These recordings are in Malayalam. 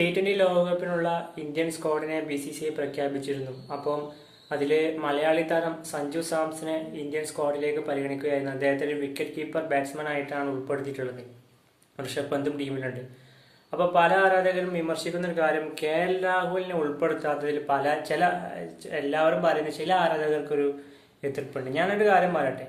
ടി ട്വന്റി ലോകകപ്പിനുള്ള ഇന്ത്യൻ സ്ക്വാഡിനെ ബി സി സി ഐ പ്രഖ്യാപിച്ചിരുന്നു. അപ്പം അതിൽ മലയാളി താരം സഞ്ജു സാംസനെ ഇന്ത്യൻ സ്ക്വാഡിലേക്ക് പരിഗണിക്കുകയായിരുന്നു. അദ്ദേഹത്തെ ഒരു വിക്കറ്റ് കീപ്പർ ബാറ്റ്സ്മാൻ ആയിട്ടാണ് ഉൾപ്പെടുത്തിയിട്ടുള്ളത്. ഋഷഭ് പന്തും ടീമിലുണ്ട്. അപ്പോൾ പല ആരാധകരും വിമർശിക്കുന്ന ഒരു കാര്യം കെ എൽ രാഹുലിനെ ഉൾപ്പെടുത്താത്തതിൽ പല ചില എല്ലാവരും പറയുന്ന ചില ആരാധകർക്കൊരു എതിർപ്പുണ്ട്. ഞാനൊരു കാര്യം പറയട്ടെ.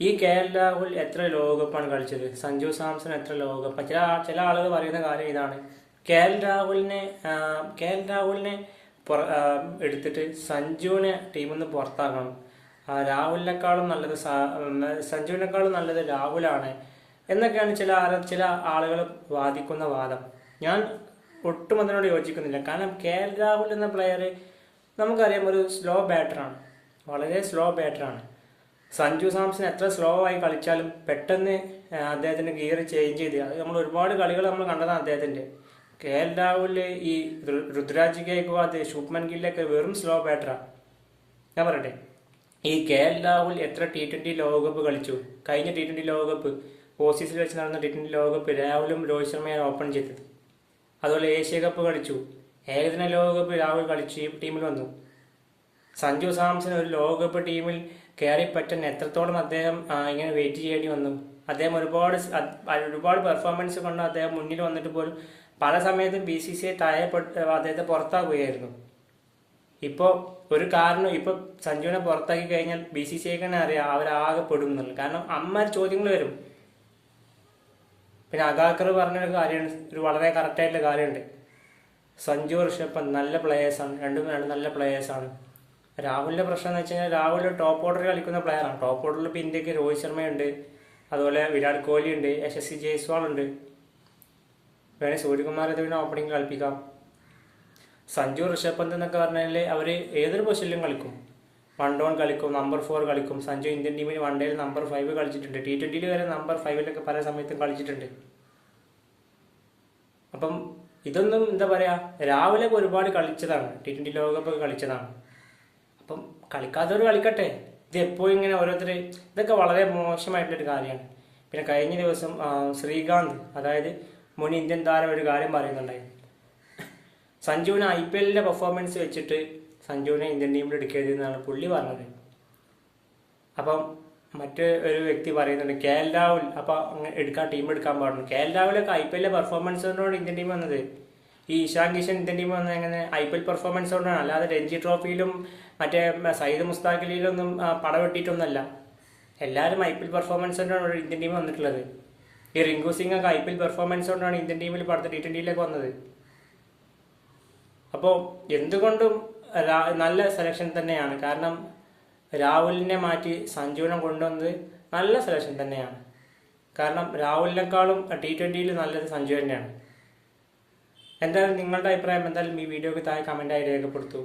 ഈ കെ എൽ രാഹുൽ എത്ര ലോകകപ്പാണ് കളിച്ചത്? സഞ്ജു സാംസൺ എത്ര ലോകകപ്പ്? ചില ചില ആളുകൾ പറയുന്ന കാര്യം ഇതാണ്. കെ എൽ രാഹുലിനെ കെ എൽ രാഹുലിനെ എടുത്തിട്ട് സഞ്ജുവിനെ ടീമിൽ നിന്ന് പുറത്താക്കണം. രാഹുലിനേക്കാളും നല്ലത് സഞ്ജുവിനേക്കാളും നല്ലത് രാഹുലാണ് എന്നൊക്കെയാണ് ചില ചില ആളുകൾ വാദിക്കുന്ന വാദം. ഞാൻ ഒട്ടും അതിനോട് യോജിക്കുന്നില്ല. കാരണം കെ എൽ രാഹുൽ എന്ന പ്ലെയർ നമുക്കറിയാം ഒരു സ്ലോ ബാറ്ററാണ് വളരെ സ്ലോ ബാറ്ററാണ് സഞ്ജു സാംസൺ എത്ര സ്ലോ ആയി കളിച്ചാലും പെട്ടെന്ന് അദ്ദേഹത്തിന്റെ ഗിയർ ചേഞ്ച് ചെയ്ത് നമ്മൾ ഒരുപാട് കളികൾ നമ്മൾ കണ്ടതാണ് അദ്ദേഹത്തിന്റെ കെ എൽ രാഹുൽ ഈ രുദ്രാജ് ഗേക്വാദ് ശുഭ്മൻ ഗില്ലൊക്കെ വെറും സ്ലോ ബാറ്ററാണ് ഞാൻ പറയട്ടെ. ഈ കെ എൽ രാഹുൽ എത്ര ടി ട്വന്റി ലോകകപ്പ് കളിച്ചു? കഴിഞ്ഞ ടി ട്വന്റി ലോകകപ്പ് ഓസീസിൽ വെച്ച് നടന്ന ടി ട്വന്റി ലോകകപ്പ് രാഹുലും രോഹിത് ശർമ്മയാണ് ഓപ്പൺ ചെയ്തത്. അതുപോലെ ഏഷ്യ കപ്പ് കളിച്ചു. ഏകദിന ലോകകപ്പ് രാഹുൽ കളിച്ചു ടീമിൽ വന്നു. സഞ്ജു സാംസൺ ഒരു ലോകകപ്പ് ടീമിൽ കയറി പറ്റാൻ എത്രത്തോളം അദ്ദേഹം ഇങ്ങനെ വെയിറ്റ് ചെയ്യേണ്ടി വന്നു? അദ്ദേഹം ഒരുപാട് ഒരുപാട് പെർഫോമൻസ് കൊണ്ട് അദ്ദേഹം മുന്നിൽ വന്നിട്ട് പോലും പല സമയത്തും ബി സി സി ഐ താഴെപ്പെട്ട് അദ്ദേഹത്തെ പുറത്താക്കുകയായിരുന്നു. ഇപ്പോൾ ഒരു കാരണം ഇപ്പോൾ സഞ്ജുവിനെ പുറത്താക്കി കഴിഞ്ഞാൽ ബി സി സി ഐക്ക് തന്നെ അറിയാം അവരാകെ പെടും എന്നുള്ളത് കാരണം അമ്മ ചോദ്യങ്ങൾ വരും. പിന്നെ അഗാക്കർ പറഞ്ഞൊരു കാര്യമാണ് ഒരു വളരെ കറക്റ്റായിട്ടുള്ള കാര്യമുണ്ട്. സഞ്ജു ഋഷഭ് നല്ല പ്ലേയേഴ്സാണ് രണ്ടും രണ്ട് നല്ല പ്ലേയേഴ്സാണ് രാഹുലിന്റെ പ്രശ്നം എന്ന് വെച്ച് കഴിഞ്ഞാൽ രാഹുൽ ടോപ്പ് ഓർഡർ കളിക്കുന്ന പ്ലെയറാണ് ടോപ്പ് ഓർഡറിൽ ഇപ്പോൾ ഇന്ത്യയ്ക്ക് രോഹിത് ശർമ്മയുണ്ട്. അതുപോലെ വിരാട് കോഹ്ലി ഉണ്ട് യശസ്വി ജയ്സ്വാൾ ഉണ്ട്. വേണേൽ സൂര്യകുമാർ പിന്നെ ഓപ്പണിംഗ് കളിപ്പിക്കാം. സഞ്ജു ഋഷഭ് പന്ത് എന്നൊക്കെ പറഞ്ഞാൽ അവർ ഏതൊരു പൊസിഷനിലും കളിക്കും. വൺ ഡൗൺ കളിക്കും നമ്പർ ഫോർ കളിക്കും. സഞ്ജു ഇന്ത്യൻ ടീമിന് വൺ ഡേയിൽ നമ്പർ ഫൈവ് കളിച്ചിട്ടുണ്ട്. ടി ട്വന്റിയിൽ വരെ നമ്പർ ഫൈവിലൊക്കെ പല സമയത്തും കളിച്ചിട്ടുണ്ട്. അപ്പം ഇതൊന്നും എന്താ പറയുക രാവിലെ ഒരുപാട് കളിച്ചതാണ്. ടി ട്വന്റി ലോകകപ്പ് കളിച്ചതാണ്. അപ്പം കളിക്കാത്തവർ കളിക്കട്ടെ. ഇത് എപ്പോഴും ഇങ്ങനെ ഓരോരുത്തർ ഇതൊക്കെ വളരെ മോശമായിട്ടുള്ളൊരു കാര്യമാണ്. പിന്നെ കഴിഞ്ഞ ദിവസം ശ്രീകാന്ത് അതായത് മുൻ ഇന്ത്യൻ താരം ഒരു കാര്യം പറയുന്നുണ്ടായിരുന്നു. സഞ്ജുവിന് ഐ പി എല്ലിന്റെ പെർഫോമൻസ് വെച്ചിട്ട് സഞ്ജുവിനെ ഇന്ത്യൻ ടീമിൽ എടുക്കരുത് എന്നാണ് പുള്ളി പറഞ്ഞത്. അപ്പം മറ്റ് ഒരു വ്യക്തി പറയുന്നുണ്ട് കെ എൽ രാഹുൽ അപ്പം എടുക്കാൻ ടീം എടുക്കാൻ പാടുന്നു കെ എൽ രാഹുലൊക്കെ ഐ പി എല്ലിലെ പെർഫോമൻസിനോട് ഇന്ത്യൻ ടീം വന്നത്. ഈ ഇഷാൻ കിഷൻ ഇന്ത്യൻ ടീം വന്നത് എങ്ങനെ ഐ പി എൽ പെർഫോമൻസ് കൊണ്ടാണ്. അല്ലാതെ രഞ്ജി ട്രോഫിയിലും മറ്റേ സയ്യിദ് മുസ്താഖിലൊന്നും പടവെട്ടിയിട്ടൊന്നുമല്ല. എല്ലാവരും ഐ പി എൽ പെർഫോമൻസ് കൊണ്ടാണ് ഇന്ത്യൻ ടീം വന്നിട്ടുള്ളത്. ഈ റിങ്കു സിംഗ് ഒക്കെ ഐ പി എൽ പെർഫോമൻസ് കൊണ്ടാണ് ഇന്ത്യൻ ടീമിൽ പടുത്ത ടി ട്വന്റിയിലേക്ക് വന്നത്. അപ്പോൾ എന്തുകൊണ്ടും നല്ല സെലക്ഷൻ തന്നെയാണ്. കാരണം രാഹുലിനെ മാറ്റി സഞ്ജുവിനെ കൊണ്ടുവന്നത് നല്ല സെലക്ഷൻ തന്നെയാണ്. കാരണം രാഹുലിനേക്കാളും ടി ട്വന്റിയിൽ നല്ലത് സഞ്ജു തന്നെയാണ്. എന്തായാലും നിങ്ങളുടെ അഭിപ്രായം എന്തായാലും ഈ വീഡിയോക്ക് താഴെ കമന്റായി രേഖപ്പെടുത്തൂ.